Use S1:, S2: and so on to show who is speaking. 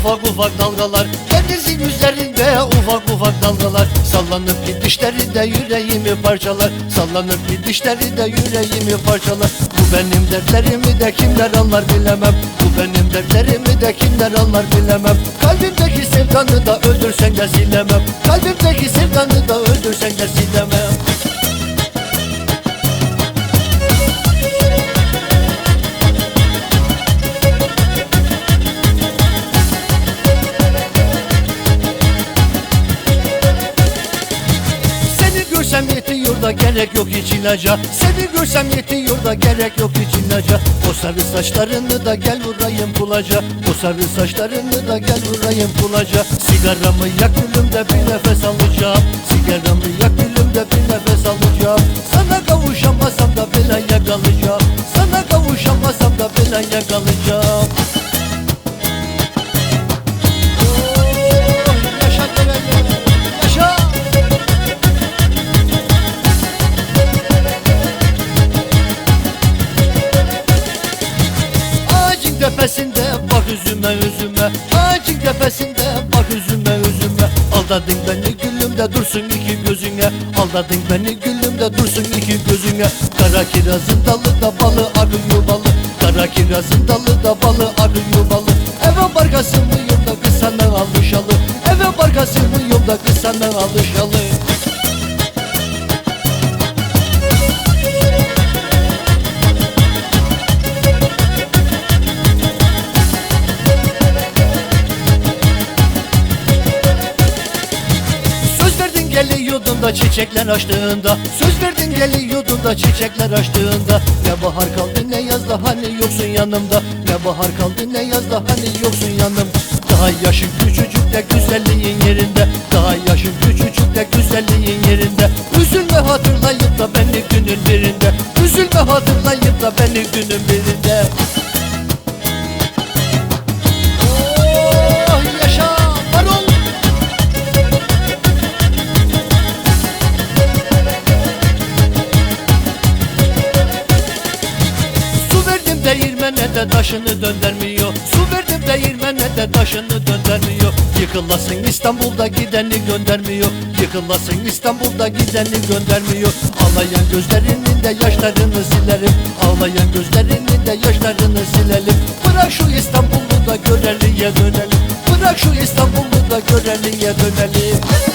S1: ufak ufak dalgalar. Denizin üzerinde ufak ufak dalgalar. Sallanıp gidişleri de yüreğimi parçalar. Sallanıp gidişleri de yüreğimi parçalar. Bu benim dertlerimi de kimler anlar bilemem. Bu benim dertlerimi de kimler anlar bilemem. Kalbimdeki sevdanı da öldürsen de silemem. Kalbimdeki sevdanı da öldürsen de silemem da gerek yok hiç ilaca. Seni görsem yetiyor da gerek yok hiç ilaca. O sarı saçlarını da gel vurayım bulaca. O sarı saçlarını da gel vurayım bulaca. Sigaramı yak gülümde bir nefes alacağım. Sigaramı yak gülümde bir nefes alacağım. Sana kavuşamasam da belaya kalacağım. Sana kavuşamasam da belaya kalacağım tepesinde bak üzüme üzüme Aldadın beni gülümde dursun iki gözüne. Aldadın beni gülümde dursun iki gözüne. Kara kirazın dalı da balı arıyor balı. Kara kirazın dalı da balı arıyor balı. Eve barkası mı yolda kız sana alışalı. Eve barkası mı yolda kız sana alışalı geliyordun da çiçekler açtığında. Söz verdin geliyordun da çiçekler açtığında. Ne bahar kaldı ne yaz da hani yoksun yanımda. Ne bahar kaldı ne yaz da hani yoksun yanımda. Daha yaşın küçücük de güzelliğin yerinde. Daha yaşın küçücük de güzelliğin yerinde. Üzülme hatırlayıp da beni günün birinde Üzülme hatırlayıp da beni günün birinde değirmene de taşını döndürmüyor. Su verdim değirmene de taşını döndürmüyor. Yıkılasın İstanbul'da gideni göndermiyor. Yıkılasın İstanbul'da gideni göndermiyor. Ağlayan gözlerinin de yaşlarını silerim. Ağlayan gözlerinin de yaşlarını silelim. Bırak şu İstanbul'u da göreliye dönelim. Bırak şu İstanbul'u da göreliye dönelim